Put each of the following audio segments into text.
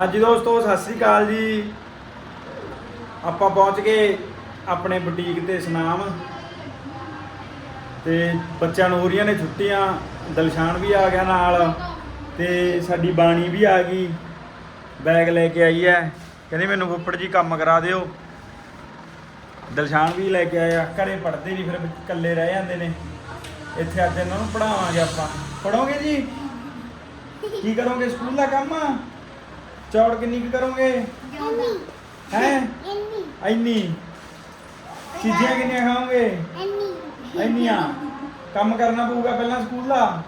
ਹਾਂਜੀ ਦੋਸਤੋ, ਸਤਿ ਸ੍ਰੀ ਅਕਾਲ ਜੀ। ਆਪਾਂ ਪਹੁੰਚ ਗਏ ਆਪਣੇ ਬੁਟੀਕ ਤੇ ਸੁਨਾਮ। ਤੇ ਬੱਚਿਆਂ ਨੂੰ ਹੋ ਰਹੀਆਂ ਨੇ ਛੁੱਟੀਆਂ, ਦਲਸ਼ਾਨ ਵੀ ਆ ਗਿਆ ਨਾਲ ਤੇ ਸਾਡੀ ਬਾਣੀ ਵੀ ਆ ਗਈ। ਬੈਗ ਲੈ ਕੇ ਆਈ ਹੈ। ਕਹਿੰਦੀ ਮੈਨੂੰ ਫੁੱਫੜ ਜੀ ਕੰਮ ਕਰਾ ਦਿਓ। ਦਲਸ਼ਾਨ ਵੀ ਲੈ ਕੇ ਆਇਆ ਘਰੇ ਪੜ੍ਹਦੇ ਨਹੀਂ, ਫਿਰ ਇਕੱਲੇ ਰਹਿ ਜਾਂਦੇ ਨੇ। ਇੱਥੇ ਅੱਜ ਇਹਨਾਂ ਨੂੰ ਪੜਾਵਾਂਗੇ ਆਪਾਂ। ਪੜੋਗੇ ਜੀ? ਕੀ ਕਰੋਗੇ? ਸਕੂਲ ਦਾ ਕੰਮ? ਚੌੜ ਕਿੰਨੀ ਕੁ ਕਰੋਗੇ? ਹੈ? ਇੰਨੀ। ਚੀਜ਼ਾਂ ਕਿੰਨੀਆਂ ਖਾਓਗੇ? ਇੰਨੀਆਂ। ਕੰਮ ਕਰਨਾ ਪਊਗਾ ਪਹਿਲਾਂ ਸਕੂਲ। ਦਾ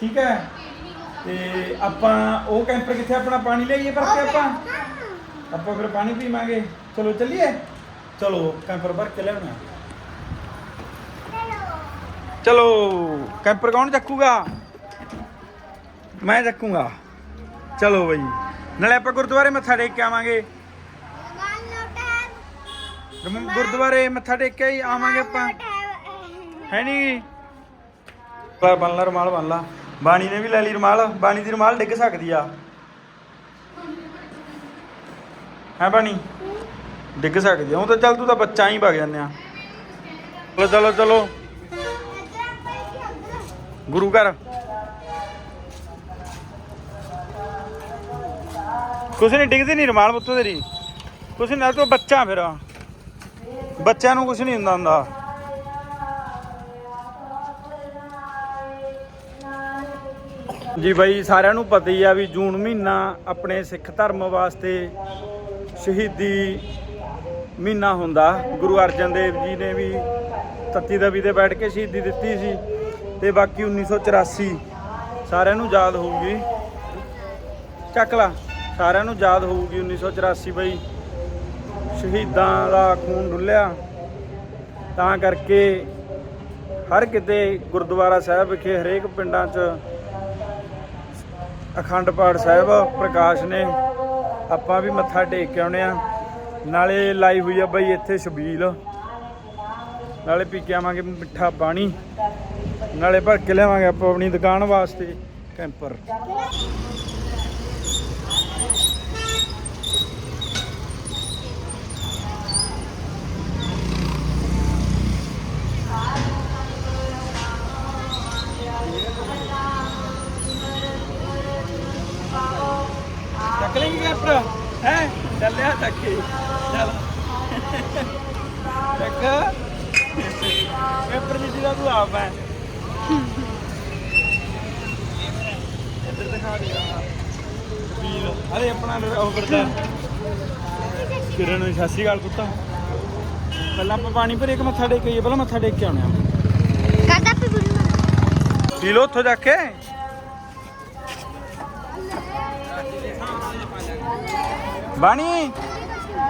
ਠੀਕ ਹੈ? ਤੇ ਆਪਾਂ ਉਹ ਕੈਂਪਰ ਕਿੱਥੇ ਆਪਣਾ ਪਾਣੀ ਲਈਏ ਭਰ ਕੇ ਆਪਾਂ? ਆਪਾਂ ਫਿਰ ਪਾਣੀ ਪੀਵਾਂਗੇ। ਚਲੋ ਚੱਲੀਏ? ਚਲੋ, ਕੈਂਪਰ ਭਰ ਕੇ ਲਿਆਉਣਾ। ਚਲੋ, ਕੈਂਪਰ ਕੌਣ ਚੱਕੂਗਾ? ਮੈਂ ਚੱਕੂਗਾ। ਚਲੋ ਬਈ। ਨਾਲੇ ਆਪਾਂ ਗੁਰਦੁਆਰੇ ਮੱਥਾ ਟੇਕ ਕੇ ਆਵਾਂਗੇ। ਰਮ- ਗੁਰਦੁਆਰੇ ਮੱਥਾ ਟੇਕ ਕੇ ਹੀ ਆਵਾਂਗੇ ਆਪਾਂ। ਹੈ ਨਹੀਂ ਲੈ ਬੰਨ ਲਾ, ਰੁਮਾਲ ਬੰਨ ਲਾ। ਬਾਣੀ ਨੇ ਵੀ ਲੈ ਲਈ ਰੁਮਾਲ, ਬਾਣੀ ਦੀ ਰੁਮਾਲ ਡਿੱਗ ਸਕਦੀ ਆ। ਹੈ ਬਾਣੀ? ਡਿੱਗ ਸਕਦੀ ਆ। ਉਹ ਤਾਂ ਚੱਲ ਤੂੰ ਤਾਂ ਬੱਚਾ ਹੀ ਵਗ ਜਾਂਦੇ ਆ। ਚਲੋ ਚਲੋ ਚਲੋ। ਗੁਰੂ ਘਰ। ਕੁਛ ਨਹੀਂ, ਡਿੱਗਦੀ ਨਹੀਂ ਰੁਮਾਲ ਪੁੱਤ ਤੇਰੀ। ਕੁਛ ਨਹੀਂ ਤੂੰ ਬੱਚਾ ਫਿਰ। ਬੱਚਿਆਂ ਨੂੰ ਕੁਛ ਨਹੀਂ ਹੁੰਦਾ ਹੁੰਦਾ। ਜੀ ਬਾਈ, ਸਾਰਿਆਂ ਨੂੰ ਪਤਾ ਹੀ ਆ ਵੀ ਜੂਨ ਮਹੀਨਾ ਆਪਣੇ ਸਿੱਖ ਧਰਮ ਵਾਸਤੇ ਸ਼ਹੀਦੀ ਮਹੀਨਾ ਹੁੰਦਾ। ਗੁਰੂ ਅਰਜਨ ਦੇਵ ਜੀ ਨੇ ਵੀ ਤੱਤੀ ਦਵੀ ਤੇ ਬੈਠ ਕੇ ਸ਼ਹੀਦੀ ਦਿੱਤੀ ਸੀ ਤੇ ਬਾਕੀ 1984 ਸਾਰਿਆਂ ਨੂੰ ਯਾਦ ਹੋਊਗੀ। ਚੱਕ ਲਾ। ਸਾਰਿਆਂ ਨੂੰ ਯਾਦ ਹੋਊਗੀ 1984 ਬਈ। ਸ਼ਹੀਦਾਂ ਦਾ ਖੂਨ ਡੁੱਲਿਆ। ਤਾਂ ਕਰਕੇ ਹਰ ਕਿਤੇ ਗੁਰਦੁਆਰਾ ਸਾਹਿਬ ਵਿਖੇ ਹਰੇਕ ਪਿੰਡਾਂ 'ਚ ਅਖੰਡ ਪਾਠ ਸਾਹਿਬ ਪ੍ਰਕਾਸ਼ ਨੇ। ਆਪਾਂ ਵੀ ਮੱਥਾ ਟੇਕ ਕੇ ਆਉਣੇ ਆ। ਨਾਲੇ ਲਾਈ ਹੋਈ ਆ ਬਈ ਇੱਥੇ ਛਬੀਲ। ਨਾਲੇ ਪੀ ਕੇ ਆਵਾਂਗੇ ਮਿੱਠਾ ਪਾਣੀ। ਨਾਲੇ ਭਰ ਕੇ ਲਿਆਵਾਂਗੇ ਆਪਾਂ ਆਪਣੀ ਦੁਕਾਨ ਵਾਸਤੇ ਕੈਂਪਰ। ਚੱਕ ਲੈਂਗੇ ਕੈਂਪਰ ਹੈ? ਚੱਲਿਆ ਚੱਕੇ। ਚੱਲ। ਚੱਕ। ਕੈਂਪਰ ਜਿੱਦੀ ਦਾ ਤੂੰ ਆਪ ਹੈ। ਇੱਧਰ ਦਿਖਾ ਦੇ। ਵੀਲ ਅਰੇ, ਆਪਣਾ ਉਹ ਕਰਦਾ ਕਿਰਨ ਸਤਿ ਸ਼੍ਰੀ ਅਕਾਲ ਪੁੱਤ। ਪਹਿਲਾਂ ਆਪਾਂ ਪਾਣੀ ਭਰੇ ਇੱਕ ਮੱਥਾ ਟੇਕ ਕੇ ਪਹਿਲਾਂ ਮੱਥਾ ਟੇਕ ਕੇ ਆਉਣੇ ਆ ਪੀ ਲੋ ਉੱਥੋਂ ਜਾ ਕੇ? ਬਾਣੀ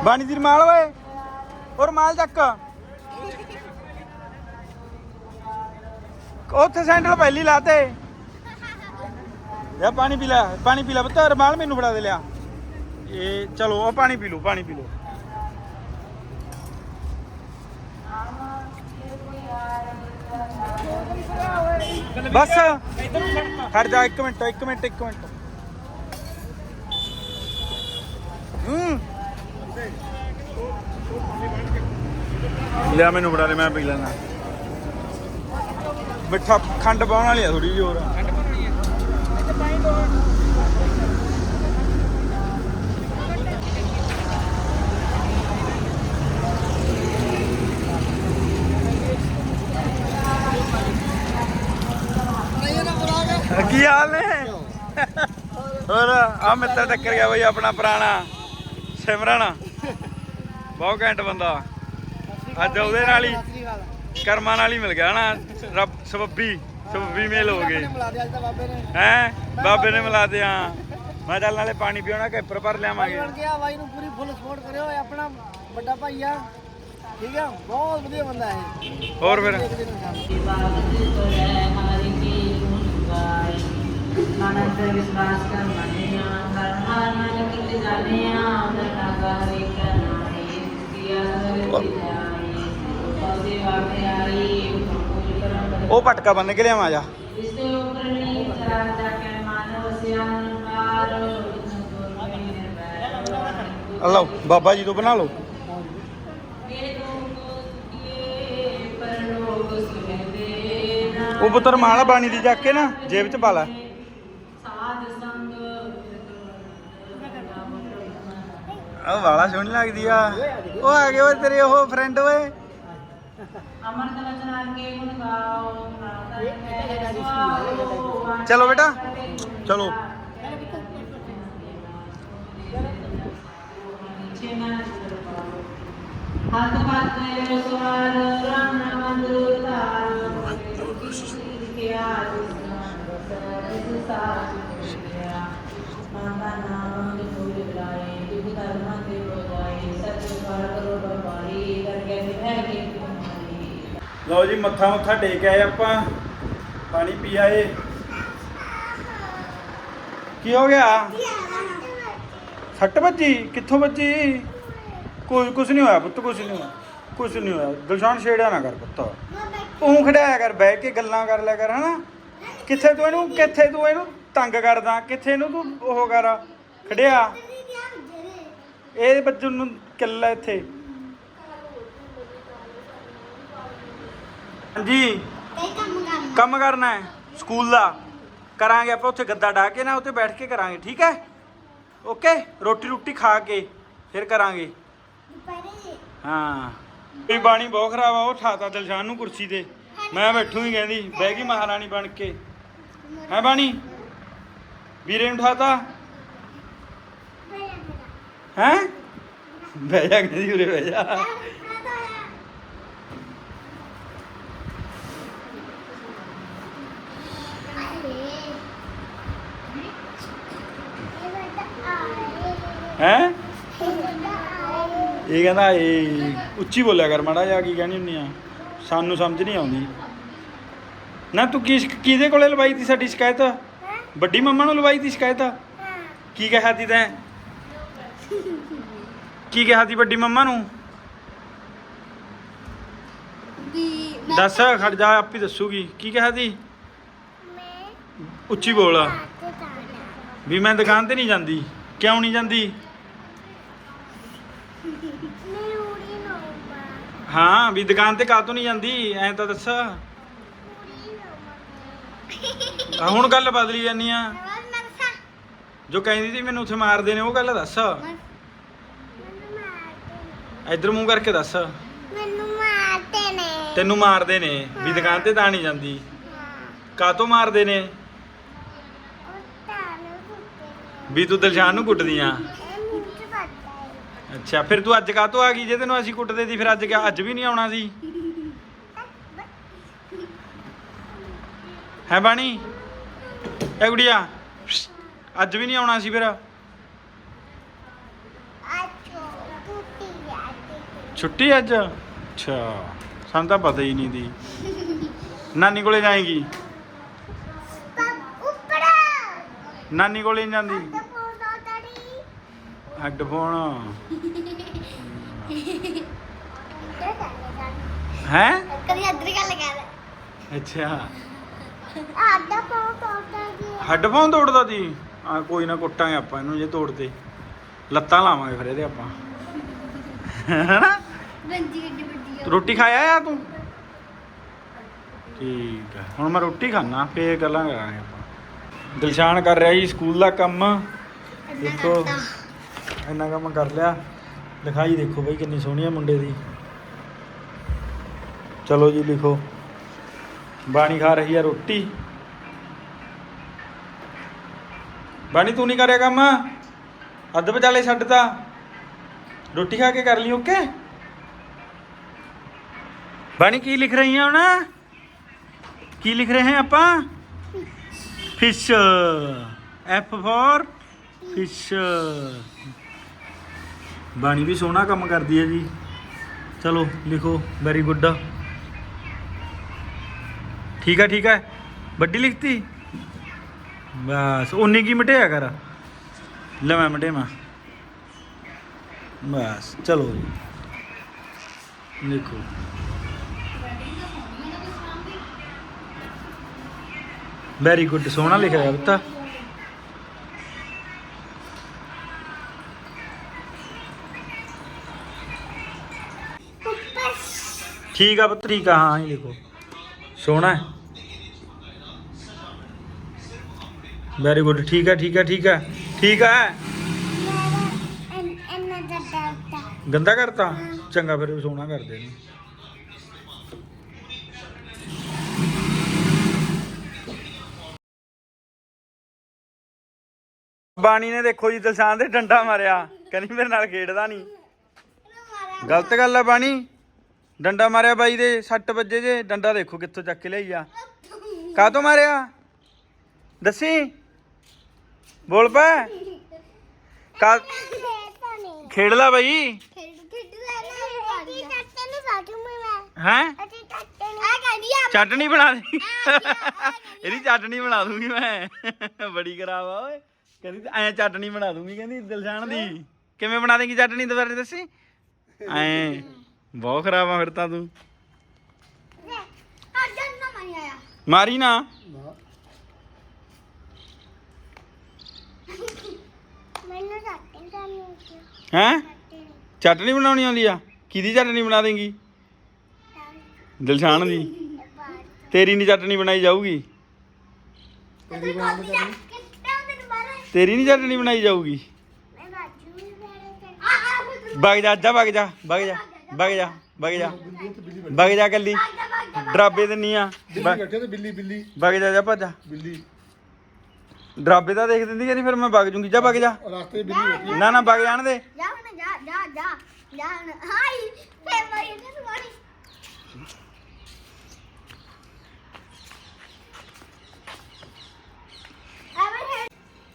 ਬਾਣੀ ਦੀ ਰਮਾਲ ਓਏ ਔਰ ਮਾਲ ਚੱਕ। ਉੱਥੇ ਸੈਂਟਰ ਪਹਿਲੀ ਲਾਤੇ। ਯਾ ਪਾਣੀ ਪੀ ਲੈ, ਪਾਣੀ ਪੀ ਲੈ ਪੁੱਤ, ਰਮਾਲ ਮੈਨੂੰ ਫੜਾ ਦੇ ਲਿਆ। ਇਹ, ਚਲੋ, ਉਹ ਪਾਣੀ ਪੀ ਲਓ, ਪਾਣੀ ਪੀ ਲਓ। ਬਸ। ਖੜ ਜਾ ਇੱਕ ਮਿੰਟ ਇੱਕ ਮਿੰਟ ਇੱਕ ਮਿੰਟ। ਹੂੰ। ਲਿਆ ਮੈਨੂੰ ਬੜਾ ਲੈ ਮੈਂ ਪੀ ਲੈਣਾ ਮਿੱਠਾ ਖੰਡ ਪਾਉਣ ਵਾਲੀ ਆ ਥੋੜੀ ਜਿਹੀ ਹੋਰ। ਕੀ ਹਾਲ ਨੇ ਹੋਰ ਆ ਮਿੱਤਰ ਟੱਕਰ ਗਿਆ ਬਈ ਆਪਣਾ ਪੁਰਾਣਾ ਸਿਮਰਨ। ਬਹੁਤ ਘੈਂਟ ਬੰਦਾ। ਅੱਜ ਉਹਦੇ ਨਾਲ ਹੀ ਕਰਮਾਂ ਨਾਲ ਹੀ ਮਿਲ ਗਿਆ ਨਾ ਰੱਬ ਸਬੱਬੀ ਸਬੱਬੀ ਮੇਲ ਹੋ ਗਏ। ਹੈ? ਬਾਬੇ ਨੇ ਮਿਲਾ ਦਿਆ ਮੈਂ ਚੱਲ ਨਾਲੇ ਪਾਣੀ ਪੀਉਣਾ ਕੈਪਰ ਭਰ ਲਿਆਵਾਂਗੇ। ਬਣ ਗਿਆ ਬਾਈ ਨੂੰ ਪੂਰੀ ਫੁੱਲ ਸਪੋਰਟ ਕਰਿਓ ਇਹ ਆਪਣਾ ਵੱਡਾ ਭਾਈ ਆ। ਠੀਕ ਆ? ਬਹੁਤ ਵਧੀਆ ਬੰਦਾ ਹੈ ਹੋਰ ਫਿਰ? ਮਨ ਅੰਦਰ ਵਿਸ਼ਵਾਸ ਕਰ ਮੰਨਿਆ ਕਰ ਹਾਰ ਮਨ ਕਿਤੇ ਜਾਣਿਆ ਉਦਰ ਨਾਗਾ ਹਰੇ ਕਰਨਾ ਹੈ ਕੀਆ ਸਰ ਜਾਏ ਪਾਸੇ ਵਾਟੇ ਆਈ ਪੂਜ ਕਰਮ ਉਹ ਪਟਕਾ ਬੰਨ ਕੇ ਲਿਆਵਾਂ ਜਾ। ਇਸ ਦੇ ਉਪਰ ਨਹੀਂ ਸਰਾਦਾ ਕੇ ਮਾਨਵ ਸਿਆਨ ਕਾਰ ਲਓ ਬਾਬਾ ਜੀ ਤੋਂ ਬਣਾ ਲਓ। ਉਹ ਪੁੱਤਰ ਮਾਲਾ ਬਾਣੀ ਦੀ ਜਾ ਕੇ ਨਾ ਜੇਬ 'ਚ ਪਾ ਲੈ ਸਾਧ ਸੰਗ ਆ ਵਾਲਾ ਸੋਹਣੀ ਲੱਗਦੀ ਆ। ਉਹ ਆ ਗਏ ਓਏ ਤੇਰੇ ਉਹ ਫਰੈਂਡ ਓਏ। ਅਮਰਤ ਵਚਨ ਆਗੇ ਗੁਣ ਗਾਓ ਨਾਮ ਹੈ ਸੁਆਓ ਚਲੋ ਬੇਟਾ। ਚਲੋ। ਹੱਥ ਪਾਤੇ ਸਵਾਰ ਰਾਮ ਨਾਮ ਦੁਤਾਰ ਕਿਆ ਜਿਸ ਸਾਚ ਕਿਆ ਮਾਤਾ ਨਾਮ ਦੇ ਫੂਲ ਸੱਚ ਕਰ ਕਰੋ ਬਪਾਰੀ ਕਰਕੇ ਨਿਭੈ ਕੇ ਲਓ ਜੀ, ਮੱਥਾ ਮੁੱਥਾ ਟੇਕ ਆਏ ਆਪਾਂ। ਪਾਣੀ ਪੀ ਆਏ। ਕੀ ਹੋ ਗਿਆ? ਸੱਟ ਵੱਜੀ? ਕਿੱਥੋਂ ਵੱਜੀ? ਕੋਈ ਕੁਝ ਨਹੀਂ ਹੋਇਆ ਪੁੱਤ, ਕੁਝ ਨਹੀਂ ਹੋਇਆ। ਕੁਝ ਨਹੀਂ ਹੋਇਆ। ਦਿਲਸ਼ਾਨ ਛੇੜਿਆ ਨਾ ਕਰ ਪੁੱਤ। ਤੂੰ ਖੜਿਆ ਕਰ, ਬਹਿ ਕੇ ਗੱਲਾਂ ਕਰ ਲਿਆ ਕਰ, ਹਨਾ? ਕਿੱਥੇ ਤੂੰ ਇਹਨੂੰ ਕਿੱਥੇ ਤੂੰ ਇਹਨੂੰ ਤੰਗ ਕਰਦਾ? ਕਿੱਥੇ ਇਹਨੂੰ ਤੂੰ ਉਹ ਕਰ? ਖੜਿਆ। ਇਹ ਬੱਚੂ ਨੂੰ ਕਿੱਲਾ ਇੱਥੇ। ਹਾਂਜੀ। ਕੰਮ ਕਰਨਾ। ਹੈ ਸਕੂਲ ਦਾ। ਕਰਾਂਗੇ ਆਪਾਂ ਉੱਥੇ ਗੱਦਾ ਢਾ ਕੇ ਨਾ ਉੱਥੇ ਬੈਠ ਕੇ ਕਰਾਂਗੇ ਠੀਕ ਹੈ? ਓਕੇ? ਰੋਟੀ ਰੋਟੀ ਖਾ ਕੇ ਫਿਰ ਕਰਾਂਗੇ। ਹਾਂ। ਇਹ ਬਾਣੀ ਬਹੁਤ ਖਰਾਬ ਆ ਉਹ ਠਾਤਾ ਦਿਲਸ਼ਾਨ ਨੂੰ ਕੁਰਸੀ ਤੇ। ਮੈਂ ਬੈਠੂ ਹੀ ਕਹਿੰਦੀ ਬਹਿ ਗਈ ਮਹਾਰਾਣੀ ਬਣ ਕੇ। ਹੈ ਬਾਣੀ? ਵੀਰੇ ਨੂੰ ਠਾਤਾ? ਹੈ? ਬਹਿ ਜਾ ਕਹਿੰਦੀ ਉਰੇ ਬਹਿ ਜਾ। ਹੈ? ਇਹ ਕਹਿੰਦਾ ਇਹ ਉੱਚੀ ਬੋਲਿਆ ਕਰ ਮਾੜਾ ਜਿਹਾ ਕੀ ਕਹਿਣੀ ਹੁੰਨੀ ਆ? ਸਾਨੂੰ ਸਮਝ ਨਹੀਂ ਆਉਂਦੀ। ਨਾ ਤੂੰ ਕੀ ਕਿਹਦੇ ਕੋਲੇ ਲਵਾਈ ਤੀ ਸਾਡੀ ਸ਼ਿਕਾਇਤ? ਵੱਡੀ ਮੰਮਾ ਨੂੰ ਲਵਾਈ ਤੀ ਸ਼ਿਕਾਇਤ? ਕੀ ਕਿਹਾ ਤੀ ਤੈਂ? ਕੀ ਕਿਹਾ ਤੀ ਵੱਡੀ ਮੰਮਾ ਨੂੰ? ਦੱਸ ਖੜ ਜਾ ਆਪੀ ਦੱਸੂਗੀ। ਕੀ ਕਿਹਾ ਤੀ ਉੱਚੀ ਬੋਲ। ਵੀ ਮੈਂ ਦੁਕਾਨ ਤੇ ਨਹੀਂ ਜਾਂਦੀ। ਕਿਉਂ ਨਹੀਂ ਜਾਂਦੀ? ਹਾਂ ਵੀ ਦੁਕਾਨ ਤੇ ਕਾਹਤੋਂ ਨਹੀਂ ਜਾਂਦੀ? ਐਂ ਤਾਂ ਦੱਸ। ਆ ਹੁਣ ਗੱਲ ਬਦਲੀ ਜਾਨੀ ਆ। ਜੋ ਕਹਿੰਦੀ ਸੀ ਮੈਨੂੰ ਉੱਥੇ ਮਾਰਦੇ ਨੇ ਉਹ ਗੱਲ ਦੱਸ। ਇੱਧਰ ਮੂੰਹ ਕਰਕੇ ਦੱਸ। ਮੈਨੂੰ ਮਾਰਦੇ ਨੇ। ਤੈਨੂੰ ਮਾਰਦੇ ਨੇ। ਵੀ ਦੁਕਾਨ ਤੇ ਤਾਂ ਨਹੀਂ ਜਾਂਦੀ। ਕਾਹਤੋਂ ਮਾਰਦੇ ਨੇ? ਕੁੱਤੇ ਵੀ ਤੂੰ ਦਿਲਸ਼ਾਨ ਨੂੰ ਕੁੱਟਦੀ ਆ ਅੱਛਾ ਫਿਰ ਤੂੰ ਅੱਜ ਕਾਹਤੋਂ ਆ ਗਈ ਜੇ ਤੈਨੂੰ ਅਸੀਂ ਕੁੱਟਦੇ ਸੀ? ਫਿਰ ਅੱਜ ਕਿਆ? ਅੱਜ ਵੀ ਨਹੀਂ ਆਉਣਾ ਸੀ? ਹੈ ਬਾਣੀ? ਐ ਗੁੜੀਆ ਅੱਜ ਵੀ ਨਹੀਂ ਆਉਣਾ ਸੀ ਫਿਰ? ਛੁੱਟੀ ਅੱਜ? ਅੱਛਾ, ਸਾਨੂੰ ਤਾਂ ਪਤਾ ਹੀ ਨਹੀਂ ਦੀ। ਨਾਨੀ ਕੋਲੇ ਜਾਏਗੀ? ਨਾਨੀ ਕੋਲੇ ਨਹੀਂ ਜਾਂਦੀ? ਹੈੱਡਫੋਨ। ਹੈ? ਕਦੀ ਇੱਧਰ ਗੱਲ ਕਰ ਅੱਛਾ। ਆਡਾ ਪੋ ਤੋੜਦਾ ਜੀ ਹੈੱਡਫੋਨ ਤੋੜਦਾ ਸੀ ਆ ਕੋਈ ਨਾ ਕੁੱਟਾਂਗੇ ਆਪਾਂ ਇਹਨੂੰ ਜੇ ਤੋੜਦੇ। ਲੱਤਾਂ ਲਾਵਾਂਗੇ ਫਿਰ ਇਹਦੇ ਆਪਾਂ। ਹੈਨਾ? ਰੰਜੀ ਵੱਡੀ ਰੋਟੀ ਖਾਇਆ ਆ ਤੂੰ? ਠੀਕ ਹੈ ਹੁਣ ਮੈਂ ਰੋਟੀ ਖਾਣਾ ਫੇਰ ਗੱਲਾਂ ਕਰਾਂਗੇ ਆਪਾਂ। ਦਿਲਸ਼ਾਨ ਕਰ ਰਿਹਾ ਜੀ ਸਕੂਲ ਦਾ ਕੰਮ। ਦੇਖੋ ਇੰਨਾ ਕੰਮ ਕਰ ਲਿਆ। ਲਿਖਾਈ ਦੇਖੋ ਬਈ ਕਿੰਨੀ ਸੋਹਣੀ ਆ ਮੁੰਡੇ ਦੀ। ਚਲੋ ਜੀ ਲਿਖੋ। ਬਾਣੀ ਖਾ ਰਹੀ ਆ ਰੋਟੀ। ਬਾਣੀ ਤੂੰ ਨਹੀਂ ਕਰਿਆ ਕੰਮ? ਅੱਧ ਵਿਚਾਲੇ ਛੱਡਤਾ। ਰੋਟੀ ਖਾ ਕੇ ਕਰ ਲਈ ਓਕੇ ਬਾਣੀ ਕੀ ਲਿਖ ਰਹੀ ਆ ਹੁਣ ਕੀ ਲਿਖ ਰਹੇ ਹਾਂ ਆਪਾਂ ਫਿਸ਼ ਐਫ ਫॉर ਫਿਸ਼ ਬਾਣੀ ਵੀ ਸੋਹਣਾ ਕੰਮ ਕਰਦੀ ਹੈ ਜੀ ਚਲੋ ਲਿਖੋ ਵੈਰੀ ਗੁੱਡ ਠੀਕ ਹੈ ਠੀਕ ਹੈ ਵੱਡੀ ਲਿਖਤੀ ਬਸ ਉਨੀ ਕੀ ਮਟਿਆ ਕਰ ਲੈ ਮੈਂ ਮਟੇਵਾ ਬਸ ਚਲੋ ਜੀ वेरी गुड सोहना लिखा ਹੋਇਆ ਪੁੱਤ। ठीक है पुत्री का हाँ ही लिखो सोना वेरी गुड ठीक है ठीक है ठीक है ठीक है गंदा करता चंगा फिर सोना कर देना ਬਾਣੀ ਨੇ ਦੇਖੋ ਜੀ ਦਿਲਸ਼ਾਨ ਦੇ ਡੰਡਾ ਮਾਰਿਆ। ਕਹਿੰਦੀ ਮੇਰੇ ਨਾਲ ਖੇਡਦਾ ਨਹੀਂ ਗਲਤ ਗੱਲ ਆ ਬਾਣੀ। ਡੰਡਾ ਮਾਰਿਆ ਬਾਈ ਦੇ 6 ਵਜੇ ਜੇ। ਡੰਡਾ ਦੇਖੋ ਕਿੱਥੋਂ ਚੱਕ ਕੇ ਲਈ ਆ। ਕਾਹਤੋਂ ਮਾਰਿਆ? ਦੱਸੀ। ਬੋਲ ਪੈ। ਕਾ ਖੇਡ ਲਾ ਬਾਈ। ਖੇਡ ਖੇਡਦਾ ਹੈ ਚਟਣੀ ਬਣਾ ਦੇ। ਇਹਦੀ ਚਟਣੀ ਬਣਾ ਦੂੰਗੀ ਮੈਂ। ਬੜੀ ਖਰਾਬ ਆ, ਓਏ। ਕਹਿੰਦੀ ਐ ਚਟਣੀ ਬਣਾ ਦੂੰਗੀ ਕਹਿੰਦੀ ਦਿਲਸ਼ਾਨ ਦੀ। ਕਿਵੇਂ ਬਣਾ ਦੇਂਗੀ ਚਟਣੀ ਦੁਬਾਰੇ ਦੱਸੀ? ਐ। ਬਹੁਤ ਖਰਾਬ ਆ ਫਿਰ ਤਾਂ ਤੂੰ। ਮਾਰੀ ਨਾ। ਹੈ? ਚਟਣੀ ਬਣਾਉਣੀ ਆਉਂਦੀ ਆ। ਕਿਹਦੀ ਚਟਣੀ ਬਣਾ ਦੇਂਗੀ? ਦਿਲਸ਼ਾਨ ਦੀ। ਤੇਰੀ ਨਹੀਂ ਚਟਣੀ ਬਣਾਈ ਜਾਊਗੀ ਤੇਰੀ ਬਾਤ ਕਿੱਦਾਂ ਦੇ ਦੁਬਾਰਾ ਤੇਰੀ ਨਹੀਂ ਚਟਣੀ ਬਣਾਈ ਜਾਊਗੀ। ਆ ਆ ਫਿਰ ਵਗ ਜਾ ਜਾ ਵਗ ਜਾ ਵਗ ਜਾ ਵਗ ਜਾ ਵਗ ਜਾ ਵਗ ਜਾ ਕੱਲੀ। ਡਰਾਬੇ ਦਿੰਨੀ ਆ। ਵਗ- ਬੈਠੇ ਤੇ ਬਿੱਲੀ ਬਿੱਲੀ। ਵਗ ਜਾ ਜਾ ਭੱਜ ਬਿੱਲੀ। ਡਰਾਬੇ ਦਾ ਦੇਖ ਦਿੰਦੀ ਕਿ ਨਹੀਂ ਫਿਰ ਮੈਂ ਵਗ ਜੂੰਗੀ। ਜਾ ਵਗ ਜਾ। ਰਸਤੇ ਬਿੱਲੀ ਬੈਠੀ ਨਾ ਨਾ ਵਗ ਜਾਣ ਦੇ। ਜਾ ਹੁਣ ਜਾ ਜਾ ਜਾ ਜਾ ਹਾਈ ਫੇ ਮਰੀ ਤੇ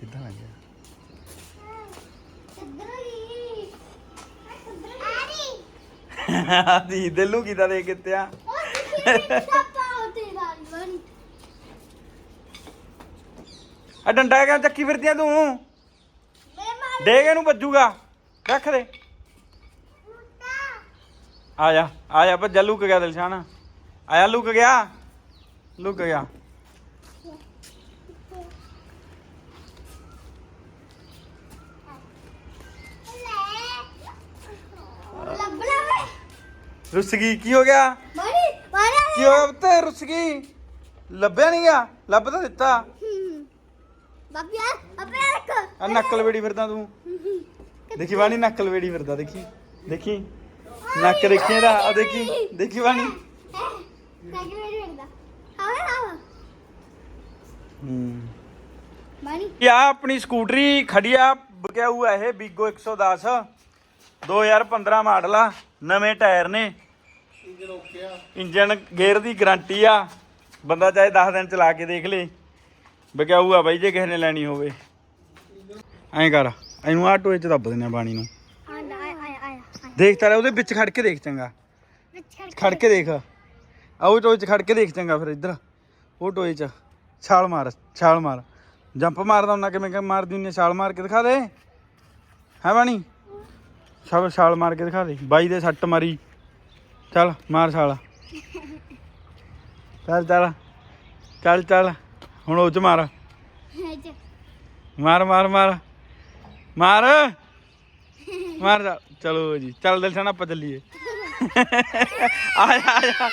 ਸਿੱਧਾ ਲੰਘ ਜਾ ਆਦੀ ਦਿਲੂ ਕੀਤਾ ਦੇ ਕਿਤੇ ਆ ਡੰਡਾ ਕਿਉਂ ਚੱਕੀ ਫਿਰਦੀ ਆ ਤੂੰ? ਮੈਂ ਮਾਰ ਡੇਗ ਇਹਨੂੰ ਵੱਜੂਗਾ। ਰੱਖ ਦੇ। ਆ ਜਾ ਆ ਜਾ, ਭੱਜਾ, ਲੁਕ ਗਿਆ ਦਿਲਸ਼ਾਨ। ਆਇਆ ਲੁਕ ਗਿਆ। ਲੁਕ ਗਿਆ। ਲੱਭਣਾ ਵੇ ਰੁੱਸ ਗਈ ਕੀ ਹੋ ਗਿਆ? ਮਾਰੀ ਮਾਰਾ ਕੀ ਹੋ ਗਿਆ ਉੱਤੇ ਰੁੱਸ ਗਈ? ਲੱਭਿਆ ਨਹੀਂ ਗਿਆ? ਲੱਭ ਤਾਂ ਦਿੱਤਾ। ਬਾਬਿਆ ਬਾਬਿਆ ਰੱਖ। ਆ ਨੱਕਲ ਵੇੜੀ ਫਿਰਦਾ ਤੂੰ। ਦੇਖੀ ਵਾਣੀ ਨੱਕਲ ਵੇੜੀ ਫਿਰਦਾ ਦੇਖੀ। ਦੇਖੀ? ਨੱਕ ਦੇਖੀ ਇਹਦਾ ਆ ਦੇਖੀ। ਦੇਖੀ ਹੂੰ। ਮਾਨੀ ਇਹ ਆ ਆਪਣੀ ਸਕੂਟਰੀ ਖੜੀ ਆ ਬਕਿਆ ਹੋਇਆ ਇਹ ਬੀਗੋ 110 2015 ਮਾਡਲ ਆ ਨਵੇਂ ਟਾਇਰ ਨੇ। ਇੰਜਨ ਗੇਅਰ ਦੀ ਗਾਰੰਟੀ ਆ। ਬੰਦਾ ਚਾਹੇ 10 ਦਿਨ ਚਲਾ ਕੇ ਦੇਖ ਲੇ ਬਕਿਆ ਹੋਇਆ ਬਾਈ ਜੇ ਕਿਸੇ ਨੇ ਲੈਣੀ ਹੋਵੇ। ਐਂ ਕਰ ਇਹਨੂੰ ਆ ਟੋਏ ਚ ਦੱਬ ਦਿੰਦੇ ਆ ਪਾਣੀ ਨੂੰ। ਦੇਖ ਤਾਂ ਲੈ ਉਹਦੇ ਵਿੱਚ ਖੜ ਕੇ ਦੇਖ ਚੰਗਾ। ਖੜ ਕੇ ਦੇਖ। ਆ ਉਹ ਟੋਏ 'ਚ ਖੜ ਕੇ ਦੇਖ ਚੰਗਾ ਫਿਰ ਇੱਧਰ। ਉਹ ਟੋਏ 'ਚ ਛਾਲ ਮਾਰ ਛਾਲ ਮਾਰ। ਜੰਪ ਮਾਰਦਾ ਹੁੰਦਾ ਕਿਵੇਂ ਕਿ ਮਾਰਦੀ ਆ, ਛਾਲ ਮਾਰ ਕੇ ਦਿਖਾ ਦੇ। ਹੈ ਬਾਣੀ? ਸਭ ਛਾਲ ਮਾਰ ਕੇ ਦਿਖਾ ਦੇ। ਬਾਈ ਦੇ ਸੱਟ ਮਾਰੀ। ਚੱਲ, ਮਾਰ ਛਾਲ। ਚੱਲ ਚੱਲ। ਚੱਲ ਚੱਲ। ਹੁਣ ਉਹ 'ਚ ਮਾਰ। ਮਾਰ ਮਾਰ ਮਾਰ। ਮਾਰ। ਮਾਰ ਜਾ। ਚਲੋ ਜੀ, ਚੱਲ ਦਿਲਸ਼ਨ ਆਪਾਂ ਚੱਲੀਏ। ਆ ਜਾ ਆ ਜਾ।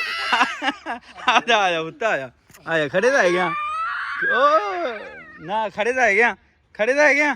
ਆ ਜਾ ਆ ਜਾ ਉੱਤੇ ਆ ਜਾ। ਆ ਜਾ, ਖੜੇ ਤਾਂ ਹੈਗੇ ਆ। ਓ ਨਾ, ਖੜੇ ਤਾਂ ਹੈਗੇ ਆ। ਖੜੇ ਤਾਂ ਹੈਗੇ ਆ।